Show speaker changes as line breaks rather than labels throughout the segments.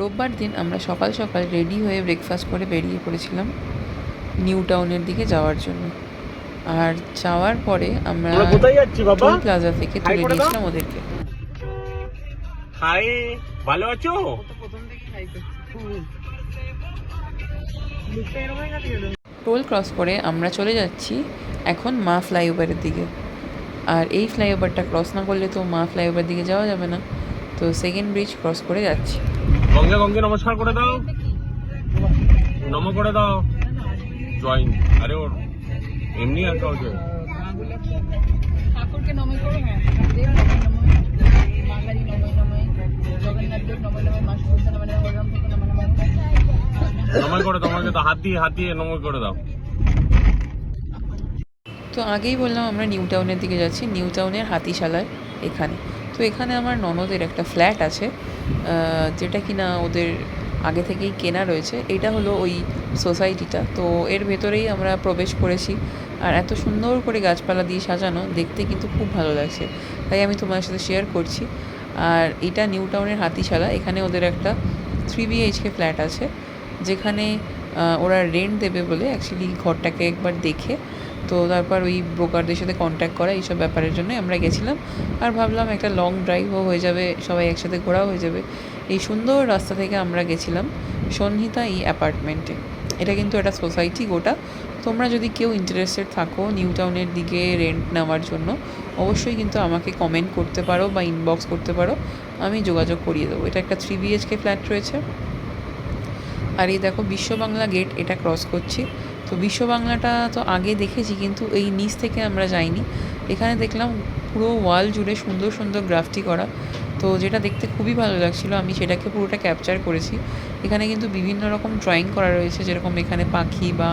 রোববার দিন আমরা সকাল সকাল রেডি হয়ে ব্রেকফাস্ট করে বেরিয়ে পড়েছিলাম নিউ টাউনের দিকে যাওয়ার জন্য। আর যাওয়ার পরে আমরা
আমরা কোথায় যাচ্ছি বাবা?
টোল প্লাজা থেকে তুলে নিয়েছিলাম ওদেরকে।
হাই ভালো আছো?
টোল ক্রস করে আমরা চলে যাচ্ছি এখন মা ফ্লাইওভারের দিকে। আর এই ফ্লাইওভারটা ক্রস না করলে তো মা ফ্লাইওভার দিকে যাওয়া যাবে না। তো সেকেন্ড ব্রিজ ক্রস করে যাচ্ছি।
গঙ্গে গঙ্গে নমস্কার করে দাও। নম করে দাও। জয়েন আরে ওর এমনি আর
ঠাকুরকে নমে করো হ্যাঁ। দেব নমে নমে। বাঙালি নমে নমে। জগন্নাথ নমে নমে। মা নমে নমে। বলরাম থেকে নমে নমে।
করে তোমাকে তো হাত দিয়ে হাত দিয়ে করে দাও।
তো আগেই বললাম আমরা নিউ টাউনের দিকে যাচ্ছি নিউ টাউনের হাতিশালায় এখানে। তো এখানে আমার ননদের একটা ফ্ল্যাট আছে যেটা কিনা ওদের আগে থেকেই কেনা রয়েছে, এটা হলো ওই সোসাইটিটা। তো এর ভেতরেই আমরা প্রবেশ করেছি আর এত সুন্দর করে গাছপালা দিয়ে সাজানো, দেখতে কিন্তু খুব ভালো লাগছে। তাই আমি তোমার সাথে শেয়ার করছি। আর এটা নিউ টাউনের হাতিশালা, এখানে ওদের একটা থ্রি বিএইচকে ফ্ল্যাট আছে, যেখানে ওরা রেন্ট দেবে বলে অ্যাকচুয়ালি ঘরটাকে একবার দেখে তো তারপর ওই ব্রোকারদের সাথে কন্ট্যাক্ট করা, এইসব ব্যাপারের জন্য আমরা গেছিলাম। আর ভাবলাম একটা লং ড্রাইভও হয়ে যাবে, সবাই একসাথে ঘোরাও হয়ে যাবে। এই সুন্দর রাস্তা থেকে আমরা গেছিলাম সন্হিতা এই অ্যাপার্টমেন্টে এটা কিন্তু একটা সোসাইটি গোটা। তোমরা যদি কেউ ইন্টারেস্টেড থাকো নিউ টাউনের দিকে রেন্ট নেওয়ার জন্য, অবশ্যই কিন্তু আমাকে কমেন্ট করতে পারো বা ইনবক্স করতে পারো। আমি যোগাযোগ করিয়ে দেবো। এটা একটা থ্রি বিএইচকে ফ্ল্যাট রয়েছে। আর এই দেখো বিশ্ব বাংলা গেট এটা ক্রস করছি। তো বিশ্ব বাংলাটা তো আগে দেখেছি, কিন্তু এই নিচ থেকে আমরা যাইনি। এখানে দেখলাম পুরো ওয়াল জুড়ে সুন্দর সুন্দর গ্রাফটি করা। তো যেটা দেখতে খুবই ভালো লাগছিল, আমি সেটাকে পুরোটা ক্যাপচার করেছি। এখানে কিন্তু বিভিন্ন রকম ড্রয়িং করা রয়েছে, যেরকম এখানে পাখি বা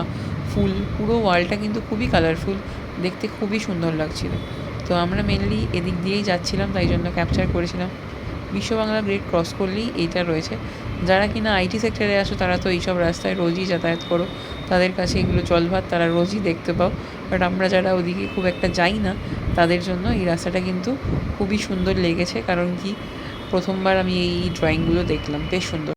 ফুল, পুরো ওয়ালটা কিন্তু খুবই কালারফুল দেখতে খুবই সুন্দর লাগছিল। তো আমরা মেনলি এদিক দিয়েই যাচ্ছিলাম, তাই জন্য ক্যাপচার করেছিলাম। বিশ্ব বাংলা গ্রেড ক্রস করলেই এইটা রয়েছে। যারা কিনা আইটি সেক্টরে আসো, তারা তো এইসব রাস্তায় রোজই যাতায়াত করো। তাদের কাছে এগুলো জলভাত তারা রোজই দেখতে পাও। বাট আমরা যারা ওদিকে খুব একটা যাই না, তাদের জন্য এই রাস্তাটা কিন্তু খুবই সুন্দর লেগেছে। কারণ কি? প্রথমবার আমি এই ড্রয়িংগুলো দেখলাম, বেশ সুন্দর।